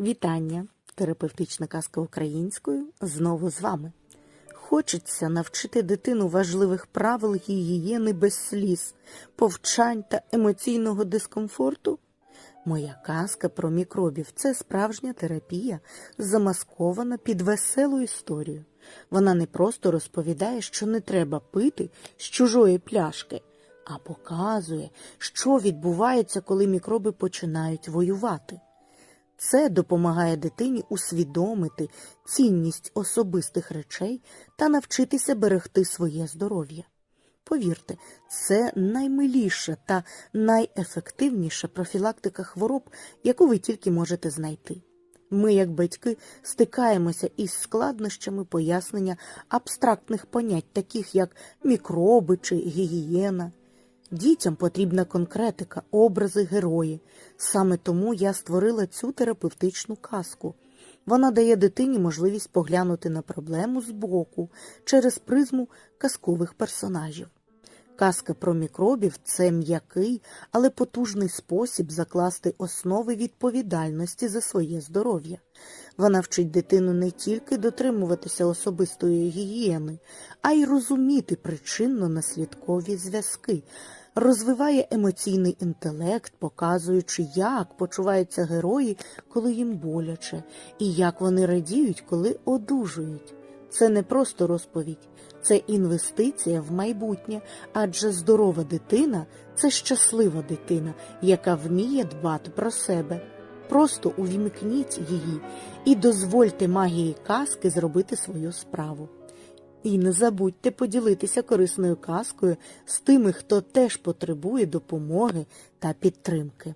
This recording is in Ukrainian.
Вітання! Терапевтична казка українською знову з вами. Хочеться навчити дитину важливих правил гігієни без сліз, повчань та емоційного дискомфорту. Моя казка про мікробів це справжня терапія, замаскована під веселу історію. Вона не просто розповідає, що не треба пити з чужої пляшки, а показує, що відбувається, коли мікроби починають воювати. Це допомагає дитині усвідомити цінність особистих речей та навчитися берегти своє здоров'я. Повірте, це наймиліша та найефективніша профілактика хвороб, яку ви тільки можете знайти. Ми, як батьки, стикаємося із складнощами пояснення абстрактних понять, таких як мікроби чи гігієна. Дітям потрібна конкретика, образи, герої. Саме тому я створила цю терапевтичну казку. Вона дає дитині можливість поглянути на проблему збоку через призму казкових персонажів. Казка про мікробів це м'який, але потужний спосіб закласти основи відповідальності за своє здоров'я. Вона вчить дитину не тільки дотримуватися особистої гігієни, а й розуміти причинно-наслідкові зв'язки, розвиває емоційний інтелект, показуючи, як почуваються герої, коли їм боляче, і як вони радіють, коли одужують. Це не просто розповідь, це інвестиція в майбутнє, адже здорова дитина це щаслива дитина, яка вміє дбати про себе. Просто увімкніть її і дозвольте магії казки зробити свою справу. І не забудьте поділитися корисною казкою з тими, хто теж потребує допомоги та підтримки.